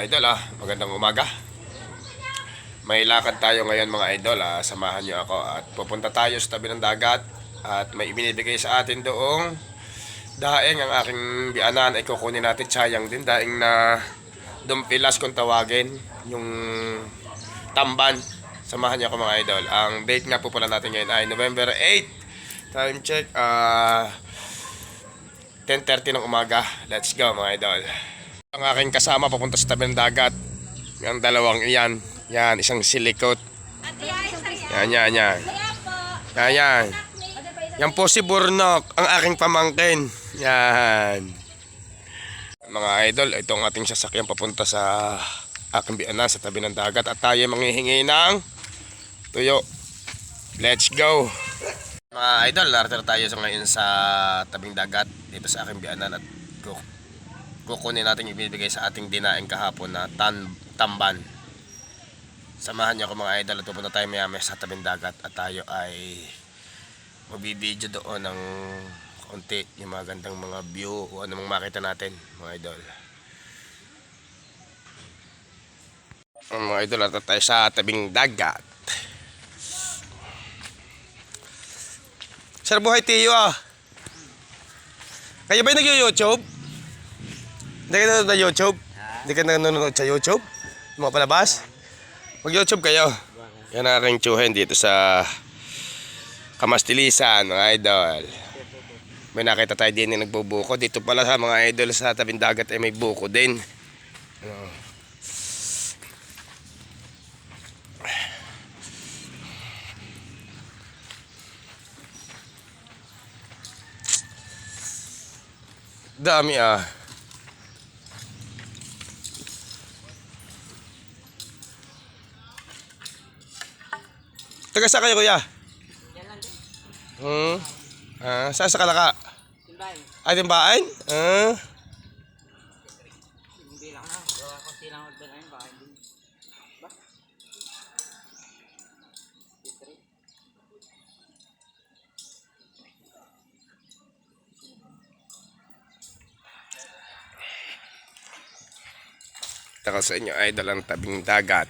idol ah, magandang umaga. May lakad tayo ngayon mga idol ah, samahan niyo ako at pupunta tayo sa tabi ng dagat at may ibinibigay sa atin doong daing ang aking bianan ay kukunin natin sayang din daing na dumpilas kung tawagin yung tamban. Samahan niyo ako mga idol. Ang date nga po pala natin ngayon ay November 8. Time check ah 10.30 ng umaga. Let's go mga idol. Ang aking kasama papunta sa tabi ng dagat. Yung dalawang iyan. Yan, isang silikot. Yan, yan, yan. Yan, yan. Yan po si Burnok, ang aking pamangkin. Yan. Mga idol, ito ang ating sasakyan papunta sa aking bianan sa tabi ng dagat at tayo manghihingi ng tuyo. Let's go! Mga idol, narito na tayo sa ngayon sa tabing dagat dito sa aking bianan at kukunin natin ibibigay sa ating dinaing kahapon na tan tamban. Samahan niyo ako mga idol at pupunta tayo maya sa tabing dagat at tayo ay magbibideo doon ng konti yung mga gandang mga view o anumang makita natin mga idol. Ang mga idol, at tayo sa tabing dagat. Sir, buhay tiyo ah. Kayo ba nag-YouTube? Hindi ka nanonood ng YouTube? Hindi ka nanonood sa YouTube? Mga palabas? Mag-YouTube kayo. Yan ang aking tsuhin dito sa Kamastilisan, mga idol. May nakita tayo din na nagbubuko. Dito pala sa mga idol sa tabing dagat ay may buko din. Ano. Dami ah. Taga saan kayo kuya? Hmm. Ah, saan sa kalaka? Timbay, Ay, timbain? Ah. hindi lang na. Gawa ko silang order na yun, baka hindi. Ba? Taka sa inyo ay dalang tabing dagat.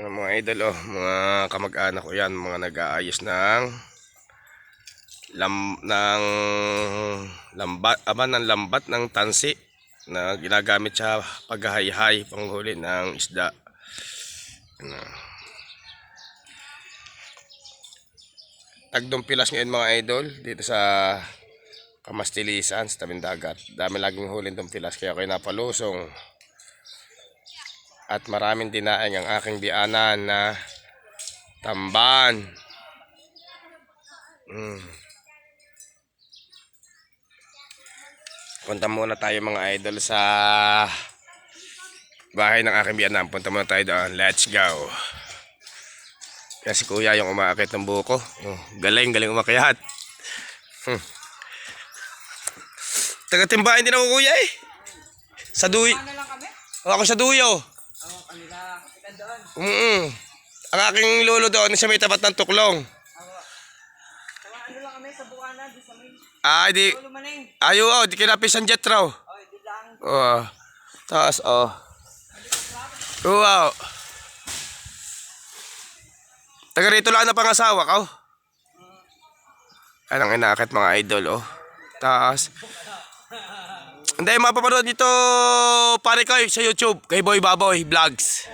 Ano mga idol oh, mga kamag-anak ko yan, mga nag-aayos ng lam ng lambat, aba ng lambat ng tansi na ginagamit sa paghahayhay panghuli ng isda. Ano. Tagdong pilas ngayon mga idol dito sa Kamastilisan sa tabing dagat. Dami laging hulin tong pilas kaya ako napalusong. At maraming dinaing ang aking bianan na tamban. Mm. Punta muna tayo mga idol sa bahay ng aking bianan. Punta muna tayo doon. Let's go. Kaya si kuya yung umaakit ng buko. Oh, galing, galing umakyat. Hmm. Taga-timbahin din ako kuya eh. Sa duy. Ano lang kami? O, ako sa duyo. Ako kanila, kapitan doon. Mm Ang aking lolo doon sa may tapat ng tuklong. Ako. Tama, ano lang kami sa bukanan, di sa may. Ay, di. Tulo maning. Ayaw, oh, di kinapis ang jet raw. Oy, di lang. Oh. Taas, oh. Wow. Taga rito lang na pangasawa ka, oh. Anong inaakit mga idol, oh. Taas. Hindi, mapapanood dito, pare ko, sa YouTube. Kay Boy Baboy Vlogs.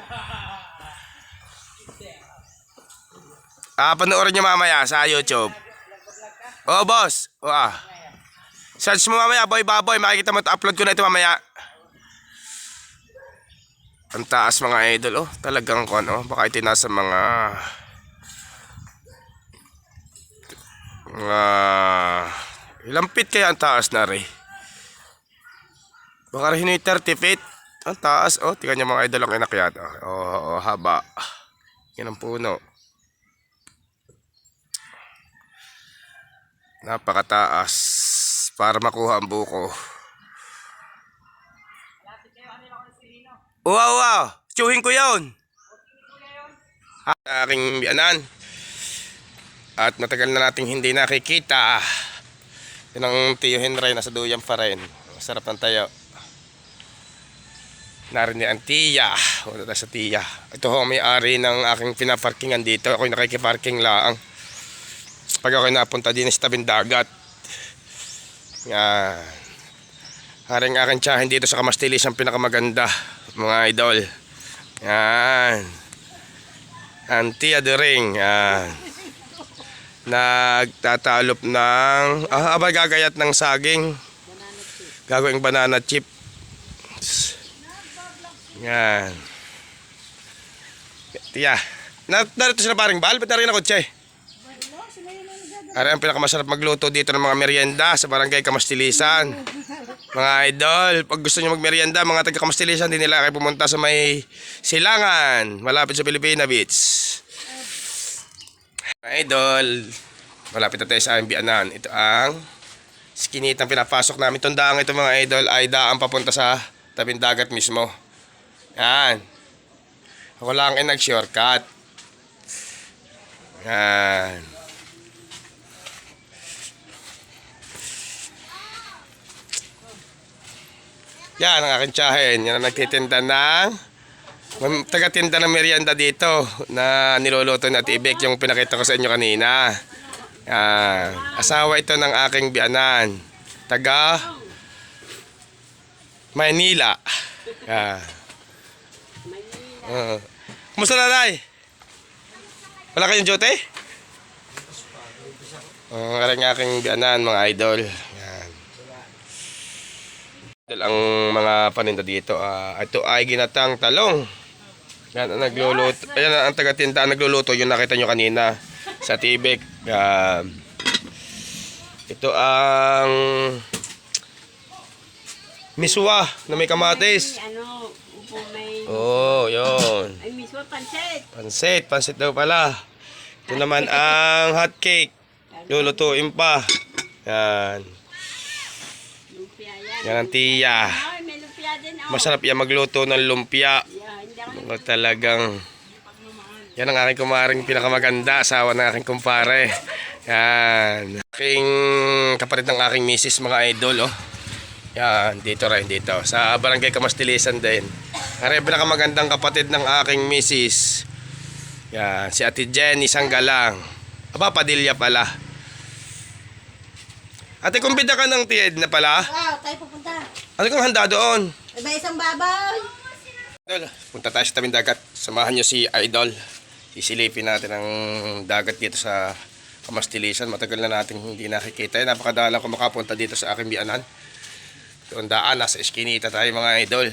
Ah, panoorin nyo mamaya sa YouTube. Oh, boss. Oh, ah. Search mo mamaya, Boy Baboy. Makikita mo, upload ko na ito mamaya. Ang taas mga idol, oh. Talagang kon, oh. Baka ito nasa mga... Mga... Ilang feet kaya ang taas na rin? Baka rin yung 30 feet. Ang taas, oh. Tingnan niyo mga idol ang inakyat. Oh, oh, oh haba. Yan ang puno. Napakataas. Para makuha ang buko. Wow, wow. Tsuhin ko yun. Aking biyanan. At matagal na nating hindi nakikita. Yun ang Tio Henry, nasa duyan pa rin. Sarap ng tayo. Narinig ang tiya. Wala tayo sa tiya. Ito ho ang may-ari ng aking pinaparkingan dito. Ako'y nakikiparking lang. Pag ako'y napunta din sa tabing dagat. Yan. Haring aking tiyahin dito sa Kamastilis ang pinakamaganda. Mga idol. Yan. Antia de Ring. Yan. Nagtatalop ng... Ah, abay gagayat ng saging. Gagawing banana chip. Yan. Tiya. Na, narito sila paring bal. Ba't narin ako, Che? Ari ang pinakamasarap magluto dito ng mga merienda sa barangay Kamastilisan. Mga idol, pag gusto nyo magmerienda, mga taga Kamastilisan, din nila kayo pumunta sa may Silangan, malapit sa Pilipina Beach. Mga idol, malapit na tayo sa aming bianan. Ito ang skinitang pinapasok namin. Itong ito mga idol ay daang papunta sa tabing dagat mismo. Yan. Ako lang ay nag-shortcut. Yan. Yan ang aking tiyahin. Yan ang nagtitinda ng taga-tinda ng merienda dito na niluluto na tibik yung pinakita ko sa inyo kanina. Yan. Asawa ito ng aking bianan. Taga Manila. Yan. Uh, kumusta nanay? Wala kayong jote? Ang uh, aking bianan mga idol. Yan. Idol ang mga paninda dito. ah, ito ay ginatang talong. Yan ang nagluluto. Ayan ang taga-tinda ang nagluluto. Yung nakita nyo kanina sa tibik. Yan. Ito ang miswa na may kamatis. Ano, may... Oh, yon. Ay, mismo pansit. Pansit, pansit daw pala. Ito naman ang hot cake. Lulutuin pa. Yan. Lumpia yan. Yan ang tiya. Ay, may lumpia din. Oh. Masarap yan magluto ng lumpia. Mga talagang... Yan ang aking kumaring pinakamaganda. Asawa ng aking kumpare. Yan. Aking kapatid ng aking misis mga idol. Oh. Yan, dito rin, dito. Sa barangay Kamastilisan din. Kaya pinakamagandang kapatid ng aking misis. Yan, si Ate Jenny Sanggalang. Aba, Padilla pala. Ate, kumbida ka ng tied na pala. Wow, tayo pupunta. Ano kang handa doon? Iba isang babaw. Idol, punta tayo sa tabing dagat. Samahan nyo si Idol. Isilipin natin ang dagat dito sa Kamastilisan. Matagal na natin hindi nakikita. Napakadalang ko makapunta dito sa aking biyanan. Doon daan, nasa eskinita tayo mga idol.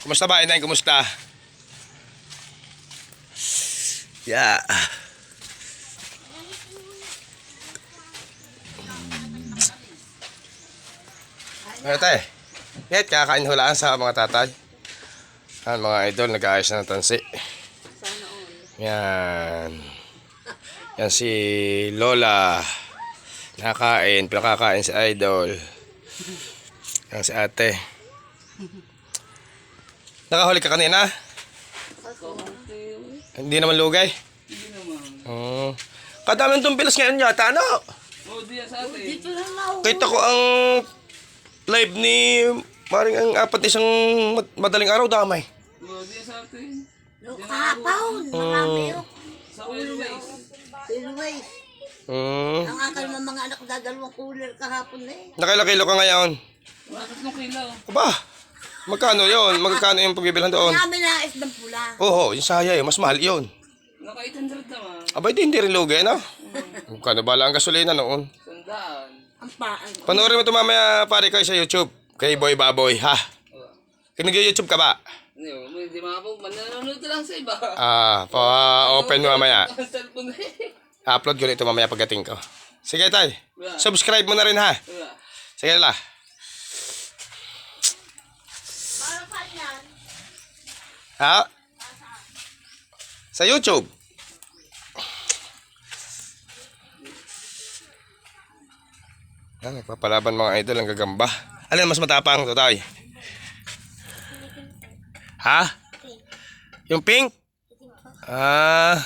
Kumusta ba, Inay? Kumusta? Yeah. Ano tayo? Net, kakain hulaan sa mga tatay. Yan, mga idol, nag-aayos na ng tansi. Yan. Yan si Lola. Nakakain, pinakakain si Idol. Yan si ate. Nakahuli ka kanina? Hindi naman lugay? Hindi naman. Oh. Kadaming itong pilas ngayon yata, ano? Dito lang na Kita ko ang live ni Maring ang apat isang mad- madaling araw damay. No, kahapon. Marami yun. Sa Airways. Anyways, Hmm. ang akal ng mga anak dadalawang cooler kahapon na eh. Nakailan ko ka ngayon? Bakit nung kilo? Aba, magkano yon? Magkano yung pagbibilhan doon? Namin na isdang pula. Oo, yung saya yun. Mas mahal yun. Naka 800 naman. Aba, di hindi rin lugi, no? Magkano ba lang ang gasolina noon? Sandaan. Ang paan. Panoorin mo ito mamaya, pare, kayo sa YouTube. Kay Boy Baboy, ha? Nag-YouTube ka ba? Hindi, hindi mga po. Mananonood lang sa iba. Ah, pa-open mo mamaya. Cellphone na eh. Upload ko na ito mamaya pagdating ko. Sige, tay. Subscribe mo na rin, ha? Diba? Sige, la. Ha? Sa YouTube. Yan, nagpapalaban mga idol ang gagamba. Alin mas matapang to, tay? Ha? Yung pink? Ah.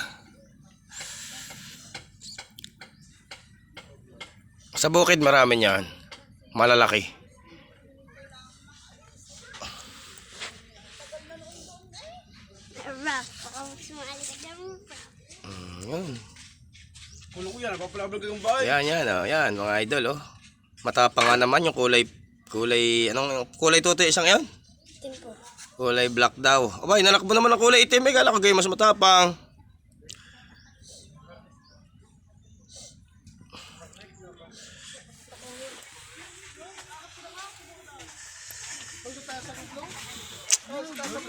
Sa bukid marami niyan. Malalaki. Mm. Kulo ko yan, napapalablag yung bahay. Yan, yan, oh. Yan, mga idol, oh. Matapang nga naman yung kulay, kulay, anong kulay tutoy isang yan? Timpo. Kulay black daw. Abay, nalakbo naman ang kulay itim. Eh, kala ko kayo mas matapang.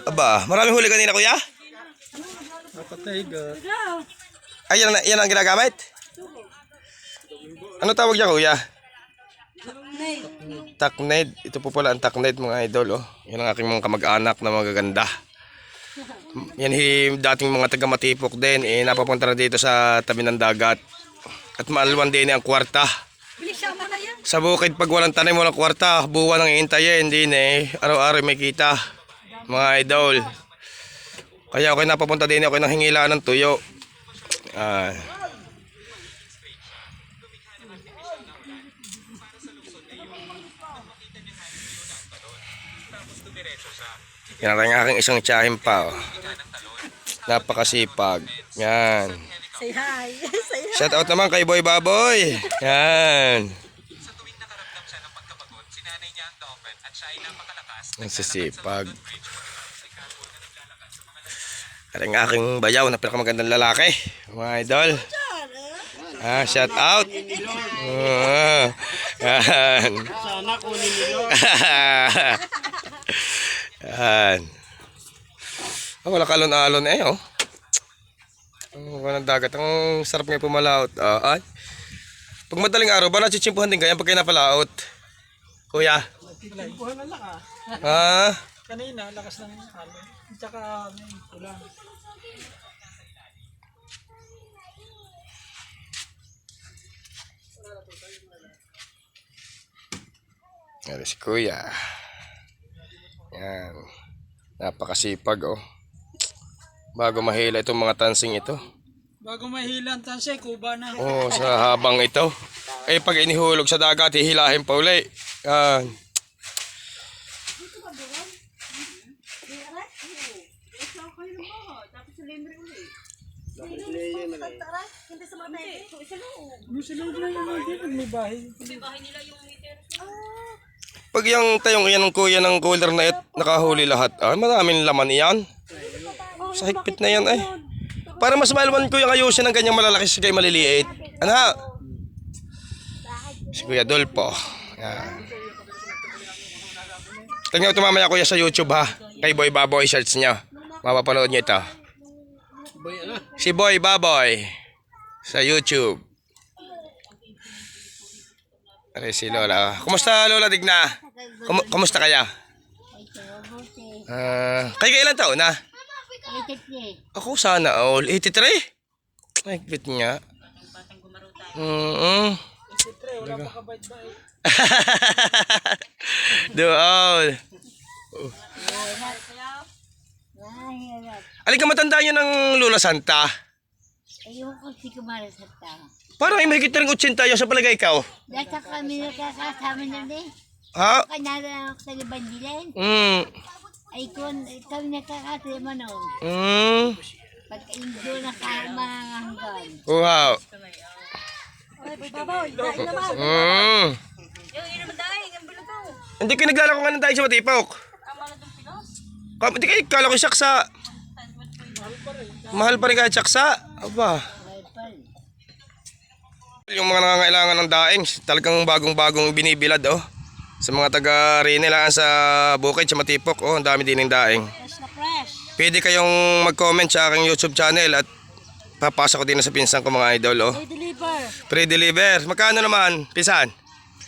Aba, maraming huli kanina kuya? Ay, yan, yan ang ginagamit? Ano tawag niya kuya? Takned. Ito po pala ang takned mga idol. Oh. Yan ang aking mga kamag-anak na magaganda. Yan hi, dating mga taga Matipok din. Eh, napapunta na dito sa tabi ng dagat. At maalwan din ang kwarta. Sa bukid pag walang tanim walang kwarta, buwan ang iintayin din eh. Araw-araw may kita. Mga idol. Kaya ako napapunta din ako ng hingila ng tuyo. Ah. Yan ang aking isang tiyahin pa. Oh. Napakasipag. Yan. Say hi. Say hi. Shout out naman kay Boy Baboy. Yan. Ang sisipag. At ang aking bayaw na pinakamagandang lalaki. Mga idol. Ah, shout out. Ah, yan. Sana kunin nilo. yan. Oh, wala kalon-alon eh, oh. Oh, walang dagat. Ang sarap nga pumalaot. Ah, ay. Pag madaling araw, ba nachichimpuhan din kaya pag kayo napalaot? Kuya? Buhan na lang ah. Ah, Kanina, lakas ng halo. Tsaka may ulan. yan si Kuya. Yan. Napakasipag, oh. Bago mahila itong mga tansing ito. Bago mahila ang tanse, kuba na. Oh, sa habang ito. Eh, pag inihulog sa dagat, hihilahin pa uli. Yan. Yung sila na yung hindi, may bahay. Pag yung tayong yan ng kuya ng cooler na it, nakahuli lahat. Ah, maraming laman yan. Sa higpit na yan ay. Para mas malman kuya ayusin ng ganyang malalaki sa kay maliliit. Ano? Si Kuya Dolpo. Yan. Tingnan ito mamaya kuya sa YouTube ha. Kay Boy Baboy search niya. Mapapanood niyo ito. Si Boy Baboy. Sa YouTube. Are si Lola. Kumusta Lola Digna? Kum- kumusta kaya? Ah, kay kailan taon na? Ako sana all 83. Ay, bit nga. Mm. Doon. Alin ka matanda yun ng Lula Santa? Ayoko si Kumara sa tao. Parang ay mahigit na rin 80 yun sa palagay ka. Dahil sa kami nakakasama na din. Ha? Kanala ako sa Libandilen. Mm. Ay kung kami nakakasama noon. Mm. Pagka indo nakamahanggan. Wow. Mm. Hindi kayo naglalako nga ng tayo sa Matipok. Kam, hindi kayo kala ko saksa. Mahal pa rin kahit saksa. Aba. Yung mga nangangailangan ng daing, talagang bagong-bagong binibilad oh. Sa mga taga Rinilaan sa Bukid, sa Matipok, oh, ang dami din ng daing. Fresh na fresh. Pwede kayong mag-comment sa aking YouTube channel at papasa ko din sa pinsan ko mga idol oh. I-deliver. Pre-deliver. Magkano naman, pinsan?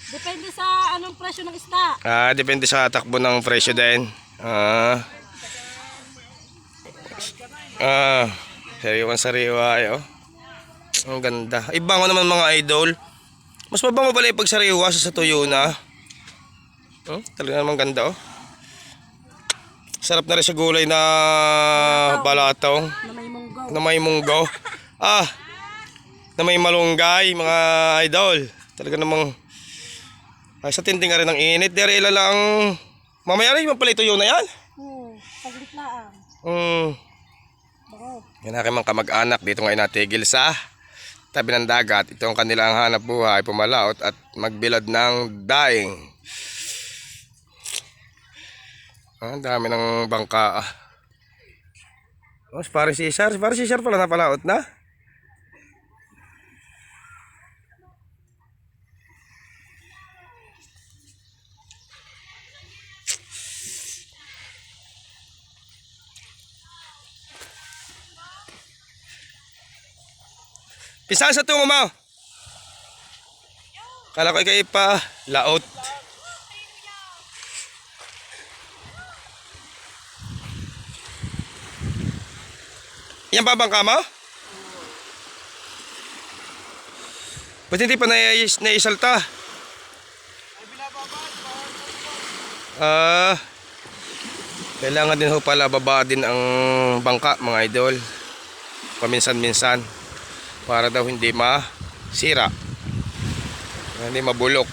Depende sa anong presyo ng isda. Ah, depende sa takbo ng presyo din. Ah. Ah, sariwan sariwa eh, oh. Ang ganda. Ibango naman mga idol. Mas mabango pala yung pag sariwa sa sa tuyo na. Hmm? Talaga naman ganda oh. Sarap na rin sa gulay na balatong. Na may munggo. Na may munggo. Ah, na may malunggay, mga idol. Talaga namang, ay, sa tinding nga rin ng init. Dere ila lang, mamaya rin pala ituyo na yan. Hmm, saglit lang. Hmm. Bako. Yan aking mga kamag-anak dito ngayon natigil sa tabi ng dagat. Ito ang kanilang hanap buhay, pumalaot at magbilad ng daing. Ah, ang dami ng bangka. ah. Oh, si pare si Sir. Si pare si Sir pala napalaot na. Pisan sa tungo mo. Kala ko ikay pa laot. Yan ba bangka mo? Ba't hindi pa nais, naisalta? Ah, kailangan din ho pala baba din ang bangka mga idol. Paminsan-minsan para daw hindi masira hindi mabulok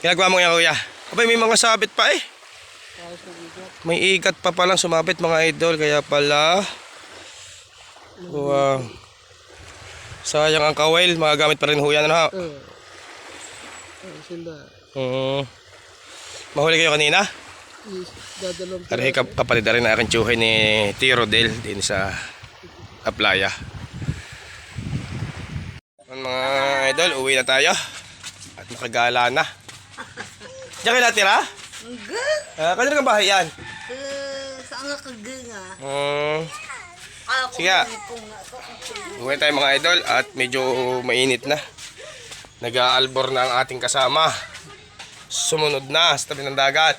ginagawa mo yan kuya abay may mga sabit pa eh may igat pa palang sumabit mga idol kaya pala wow sayang ang kawel magagamit pa rin ho yan ano ha Hmm. mahuli kayo kanina Ari kap kapalida rin aking tsuhay ni Tiro Del din sa Aplaya. Mga idol, uwi na tayo. At nakagala na. Diyan kayo natira? Ah, kanina kang bahay yan? Saan nga kaginga? Hmm. Sige. Uwi tayo mga idol at medyo mainit na. Nag-aalbor na ang ating kasama. Sumunod na sa tabi ng dagat.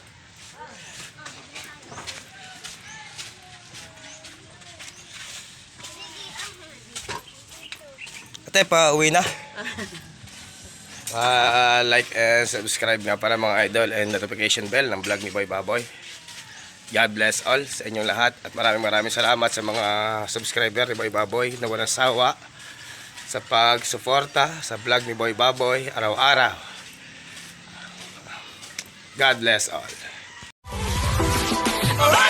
Ate, pa uwi na. uh, like and subscribe nga para mga idol and notification bell ng vlog ni Boy Baboy God bless all sa inyong lahat at maraming maraming salamat sa mga subscriber ni Boy Baboy na walang sawa sa pagsuporta sa vlog ni Boy Baboy araw-araw God bless all Alright!